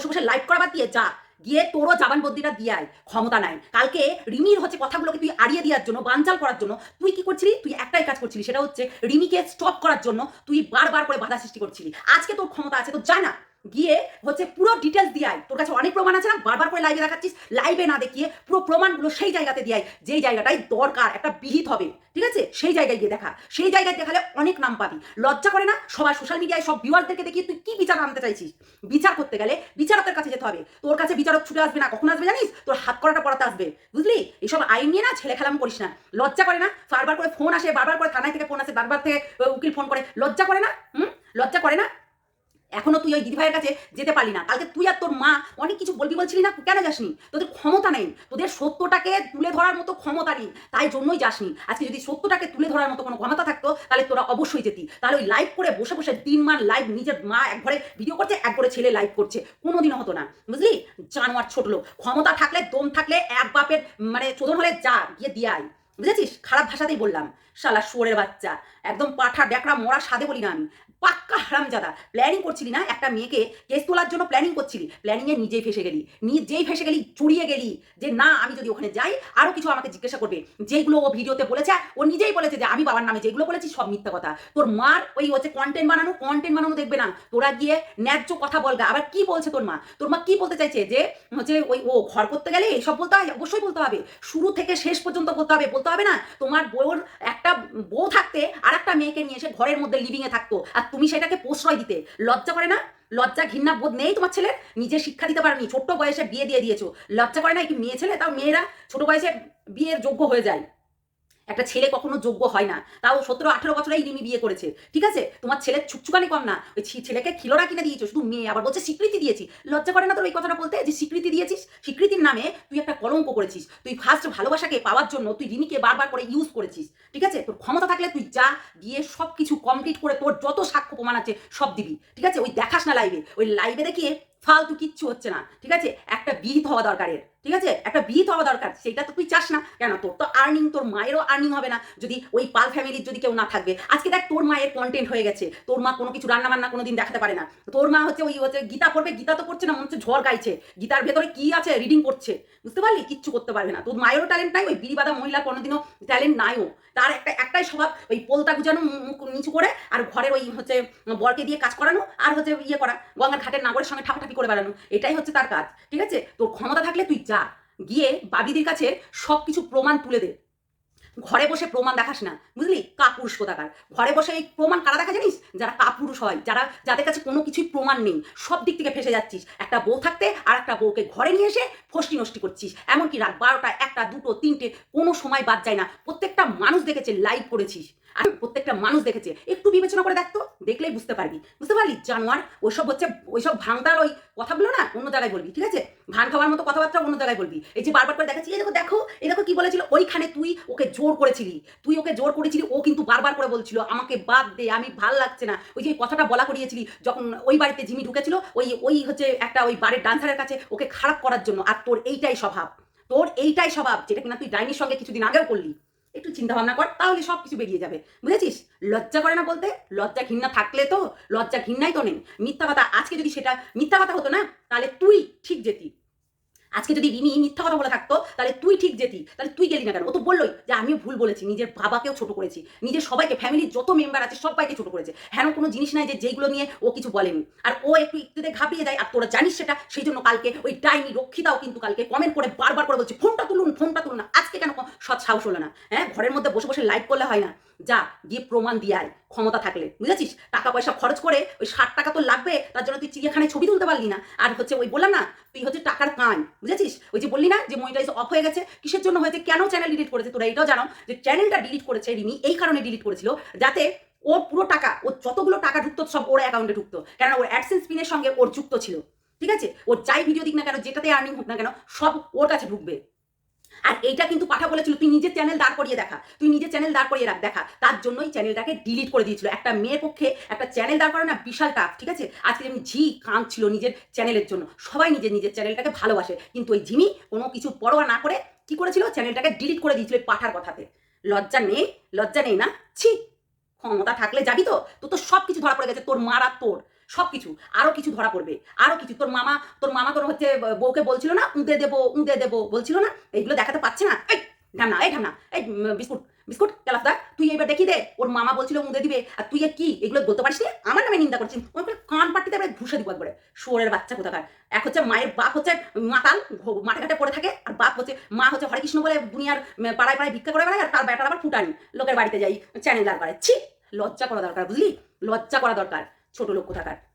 বসে বসে লাইভ করা বাদ দিয়ে যা। গিয়ে তোরও জাবানবন্দিটা দিয়ে ক্ষমতা নাই। কালকে রিমির হচ্ছে কথাগুলোকে তুই আড়িয়ে দেওয়ার জন্য, বানচাল করার জন্য। তুই কি করছিলি? তুই একটাই কাজ করছিলি, সেটা হচ্ছে রিমিকে স্টপ করার জন্য তুই বারবার করে বাধা সৃষ্টি করছিলি। আজকে তোর ক্ষমতা আছে তো জানা গিয়ে হচ্ছে পুরো ডিটেলস দিয়ে আয়। তোর কাছে অনেক প্রমাণ আছে না? বারবার করে লাইভে দেখাচ্ছিস লাইভে না দেখিয়ে পুরো প্রমাণগুলো সেই জায়গাতে দিয়ে আয়, যেই জায়গাটাই দরকার, একটা বিহিত হবে। ঠিক আছে? সেই জায়গায় গিয়ে দেখা। সেই জায়গায় দেখালে অনেক নাম পাবি। লজ্জা করে না? সবাই সোশ্যাল মিডিয়ায় সব ভিউয়ারদেরকে দেখিয়ে তুই কি বিচার আনতে চাইছিস? বিচার করতে গেলে বিচারকের কাছে যেতে হবে। তোর কাছে বিচারক ছুটে আসবে না, কখন আসবে জানিস? তোর হাত করাটা পড়াতে আসবে। বুঝলি? এইসব আইন নিয়ে না ছেলে খেলাম করিস না। লজ্জা করে না? বারবার করে ফোন আসে, বারবার করে থানায় থেকে ফোন আসে, বারবার থেকে উকিল ফোন করে। লজ্জা করে না? হুম? লজ্জা করে না? এখনও তুই ওই দিদিভাইয়ের কাছে যেতে পারলি না। কালকে তুই আর তোর মা অনেক কিছু বলবি বলছিলি না, কেন যাসনি? তোদের ক্ষমতা নেই। তোদের সত্যটাকে তুলে ধরার মতো ক্ষমতা নেই, তাই জন্যই যাসনি। আজকে যদি সত্যটাকে তুলে ধরার মতো কোনো ক্ষমতা থাকতো, তাহলে তোরা অবশ্যই যেতি। তাহলে ওই লাইভ করে বসে বসে তিন মান লাইভ নিজের মা এক ঘরে ভিডিও করছে, এক ঘরে ছেলে লাইভ করছে। কোনোদিনও হতো না। বুঝলি? জানোয়ার ছোট লোক। ক্ষমতা থাকলে, দম থাকলে এক বাপের মানে চোদন হলে যা গিয়ে দিয়ে আয়। বুঝেছিস? খারাপ ভাষাতেই বললাম। শালা শুয়োরের বাচ্চা। একদম পাঠা ডেকরা মরা সাদে বলি না আমি। পাক্কা হারামজাদা। প্ল্যানিং করছিলি না? একটা মেয়েকে কেস তোলার জন্য প্ল্যানিং করছিলি। প্ল্যানিংয়ে নিজেই ফেসে গেলি। নিজেই ফেসে গেলি, চুরিয়ে গেলি যে, না, আমি যদি ওখানে যাই আরও কিছু আমাকে জিজ্ঞাসা করবে। যেগুলো ও ভিডিওতে বলেছে, ও নিজেই বলেছে যে, আমি বাবার নামে যেগুলো বলেছি, সব মিথ্যা কথা। তোর মার ওই হচ্ছে কন্টেন্ট বানানো কন্টেন্ট বানানো দেখবে না। তোরা গিয়ে ন্যায্য কথা বলগা। আবার কি বলছে তোর মা? তোর মা কি বলতে চাইছে যে, হচ্ছে ওই ও ঘর করতে গেলে এইসব বলতে হয়? অবশ্যই বলতে হবে। শুরু থেকে শেষ পর্যন্ত বলতে হবে। বলতে হবে না, তোমার বউর একটা বউ থাকতে আর একটা মেয়েকে নিয়ে এসে ঘরের মধ্যে লিভিংয়ে থাকতো। আর তুমি সেটাকে প্রশ্রয় দিতে। লজ্জা করে না? লজ্জা ঘৃণা বোধ নেই তোমার ছেলের? নিজে শিক্ষা দিতে পারেনি। ছোট্ট বয়সে বিয়ে দিয়ে দিয়েছ। লজ্জা করে না কি মেয়ে ছেলে? তাও মেয়েরা ছোট বয়সে বিয়ের যোগ্য হয়ে যায়। একটা ছেলে কখনো যোগ্য হয় না। তাও সতেরো, আঠেরো বছরেই রিমি বিয়ে করেছে। ঠিক আছে? তোমার ছেলের ছুকছুকানি কম না। ওই ছেলেকে খিলোরা কিনে দিয়েছ, শুধু মেয়ে। আবার বলছে স্বীকৃতি দিয়েছি। লজ্জা করে না তোর এই কথাটা বলতে? যে স্বীকৃতি দিয়েছিস? স্বীকৃতির নামে তুই একটা কলঙ্ক করেছিস। তুই ফার্স্ট ভালোবাসাকে পাওয়ার জন্য তুই রিমিকে বারবার করে ইউজ করেছিস। ঠিক আছে? তোর ক্ষমতা থাকলে তুই যা গিয়ে সব কিছু কমপ্লিট করে তোর যত সাক্ষ্য প্রমাণ আছে, সব দিবি। ঠিক আছে? ওই দেখাস না লাইভে ওই লাইভে দেখিয়ে ফালতু কিচ্ছু হচ্ছে না। ঠিক আছে? একটা বিহিত হওয়া দরকারের। ঠিক আছে? একটা বিহিত হওয়া দরকার সেটা তো তুই চাস না। কেন? তোর তো আর্নিং তোর মায়েরও আর্নিং হবে না যদি ওই পাল ফ্যামিলির যদি কেউ না থাকবে। আজকে দেখ, তোর মায়ের কন্টেন্ট হয়ে গেছে। তোর মা কোনো কিছু রান্না বান্না কোনোদিন দেখাতে পারে না। তোর মা হচ্ছে ওই হচ্ছে গীতা পড়বে, গীতা তো পড়ছে না, মনে হচ্ছে ঝড় গাইছে। গীতার ভেতরে কি আছে? রিডিং করছে। বুঝতে পারলি? কিচ্ছু করতে পারবে না। তোর মায়েরও ট্যালেন্ট নাই, ওই বিড়িবাদা মহিলা কোনোদিনও ট্যালেন্ট নাইও। তার একটা, একটাই স্বভাব, ওই পোলতা গুজানো নিচু করে আর ঘরের ওই হচ্ছে বরকে দিয়ে কাজ করানো আর হচ্ছে ইয়ে করা, গঙ্গার ঘাটের নাগরের সঙ্গে ঠাপাঠাপি করে বেড়ানো। এটাই হচ্ছে তার কাজ। ঠিক আছে? তোর ক্ষমতা থাকলে তুই যা, গিয়ে বাবিদির কাছে সব কিছু প্রমাণ তুলে দে। ঘরে বসে প্রমাণ দেখাস না, বুঝলি? কাপুরুষ কোথাকার। ঘরে বসে এই প্রমাণ কারা দেখা জানিস? যারা কাপুরুষ হয়, যারা, যাদের কাছে কোনো কিছুই প্রমাণ নেই, সব দিক থেকে ফেসে যাচ্ছিস। একটা বউ থাকতে আর একটা বউকে ঘরে নিয়ে এসে ফষ্টি নষ্টি করছিস। এমনকি রাত বারোটা একটা, দুটো, তিনটে, কোনো সময় বাদ যায় না। প্রত্যেকটা মানুষ দেখেছে লাইভ করেছিস। আর প্রত্যেকটা মানুষ দেখেছে। একটু বিবেচনা করে দেখতো দেখলেই বুঝতে পারবি। বুঝতে পারলি? জানোয়ার, ওইসব হচ্ছে, ওইসব ভাঙতার ওই কথাগুলো না অন্য জায়গায় বলবি, ঠিক আছে? ভান খাওয়ার মতো কথাবার্তা অন্য জায়গায় বলবি। এই যে বারবার করে দেখাচ্ছি, এই দেখো দেখো, এই দেখো কি বলেছিল? ওইখানে তুই ওকে জোর করেছিলি। তুই ওকে জোর করেছিলি, ও কিন্তু বারবার করে বলছিল, আমাকে বাদ দে, আমি ভালো লাগছে না। ওই যে কথাটা বলা করিয়েছিলি, যখন ওই বাড়িতে জিমি ঢুকেছিল, ওই ওই হচ্ছে একটা ওই বাড়ির ডান্সারের কাছে ওকে খারাপ করার জন্য। আর তোর এইটাই স্বভাব। তোর এইটাই স্বভাব, যেটা কিনা তুই ডাইনির সঙ্গে কিছুদিন আগেও করলি। একটু চিন্তা ভাবনা কর, তাহলে সব কিছু বেরিয়ে যাবে। বুঝেছিস? লজ্জা করে না বলতে? লজ্জা ঘৃণা থাকলে তো লজ্জা ঘৃণাই তো নেই। মিথ্যা কথা, আজকে যদি সেটা মিথ্যা কথা হতো না, তাহলে তুই ঠিক যেতি। আজকে যদি রিমি মিথ্যা কথা বলে থাকতো, তাহলে তুই ঠিক যেতি, তাহলে তুই গেলি না কেন? ও তো বললোই যে আমিও ভুল বলেছি, নিজের বাবাকেও ছোট করেছি, নিজের সবাইকে ফ্যামিলির যত মেম্বার আছে সবাইকে ছোট করেছে। হেন কোনো জিনিস নাই যে যেগুলো নিয়ে ও কিছু বলেনি। আর ও একটু একটুতে ঘাবড়িয়ে যায়, আর তোরা জানিস সেটা, সেই জন্য কালকে ওই ডাইনি রক্ষিতাও কিন্তু কালকে কমেন্ট করে বারবার করে বলছে, ফোনটা তুলুন ফোনটা তুলুন আজকে কেন সৎ সাহস হলো না। হ্যাঁ ঘরের মধ্যে বসে বসে লাইভ করলে হয় না। যা, গিয়ে প্রমাণ দিয়ে আয় ক্ষমতা থাকলে। বুঝেছিস? টাকা পয়সা খরচ করে ওই ষাট টাকা তো লাগবে, তার জন্য তুই চিড়িয়াখানায় ছবি তুলতে পারলি না। আর হচ্ছে ওই বললাম না, তুই হচ্ছে টাকার কান বুঝেছিস? ওই যে বললি না যে মনিটাইজ অফ হয়ে গেছে, কিসের জন্য হয়েছে, কেন চ্যানেল ডিলিট করেছে তোরা এটাও জানো যে চ্যানেলটা ডিলিট করেছে রিমি, এই কারণে ডিলিট করেছিল, যাতে ওর পুরো টাকা, ওর যতগুলো টাকা ঢুকতো সব ওর অ্যাকাউন্টে ঢুকতো। কেন ওর অ্যাডসেন্স পিনের সঙ্গে ওর যুক্ত ছিল। ঠিক আছে? ওর যাই ভিডিও দিক না কেন, যেটাতে আর্নিং হোক না কেন, সব ওর কাছে ঢুকবে। আর এইটা কিন্তু পাঠা বলেছিল, তুই নিজের চ্যানেল দাঁড় করিয়ে দেখা, তুই নিজের চ্যানেল দাঁড় করিয়ে রাখ, দেখা। তার জন্যই চ্যানেলটাকে ডিলিট করে দিয়েছিল। একটা মেয়ের পক্ষে একটা চ্যানেল দাঁড় করানো না বিশাল টাফ ঠিক আছে? আজকে যেমন ঝি কাঁদছিল নিজের চ্যানেলের জন্য, সবাই নিজের নিজের চ্যানেলটাকে ভালোবাসে। কিন্তু ওই ঝিমি কোনো কিছু পরোয়া না করে কি করেছিল? চ্যানেলটাকে ডিলিট করে দিয়েছিল পাঠার কথাতে। লজ্জা নেই লজ্জা নেই না? ছি, ক্ষমতা থাকলে যাবি তো? তোর তো সব কিছু ধরা পড়ে গেছে, তোর মারা তোর। সব কিছু আরও কিছু ধরা পড়বে। আরও কিছু, তোর মামা তোর মামা তোর হচ্ছে বউকে বলছিল না, উঁদে দেবো উঁদে দেবো, বলছিল না? এইগুলো দেখাতে পাচ্ছে না? এই, ঢামনা এই ঢামনা, এই বিস্কুট বিস্কুট কেলাফদা তুই এবার দেখি দে, ওর মামা বলছিল মুদে দিবে, আর তুই কি, এগুলো বলতে পারিস? আমার নামে নিন্দা করছিস ওই কান পাটিতে এবার ঘুষে দিব একবারে। শুয়োরের বাচ্চা কোথাকার? এক হচ্ছে মায়ের বাপ হচ্ছে মাতাল মাঠে ঘাটে পড়ে থাকে, আর বাপ হচ্ছে, মা হচ্ছে হরে কৃষ্ণ বলে দুনিয়ার পাড়ায় পাড়ায় ভিক্ষা করে বেড়ায়, আর তার বেটার আবার ফুটানি। লোকের বাড়িতে যাই চ্যানেল দাঁড় করে। ছি, লজ্জা করা দরকার, বুঝলি? লজ্জা করা দরকার। ছোট লোক কোথাকার?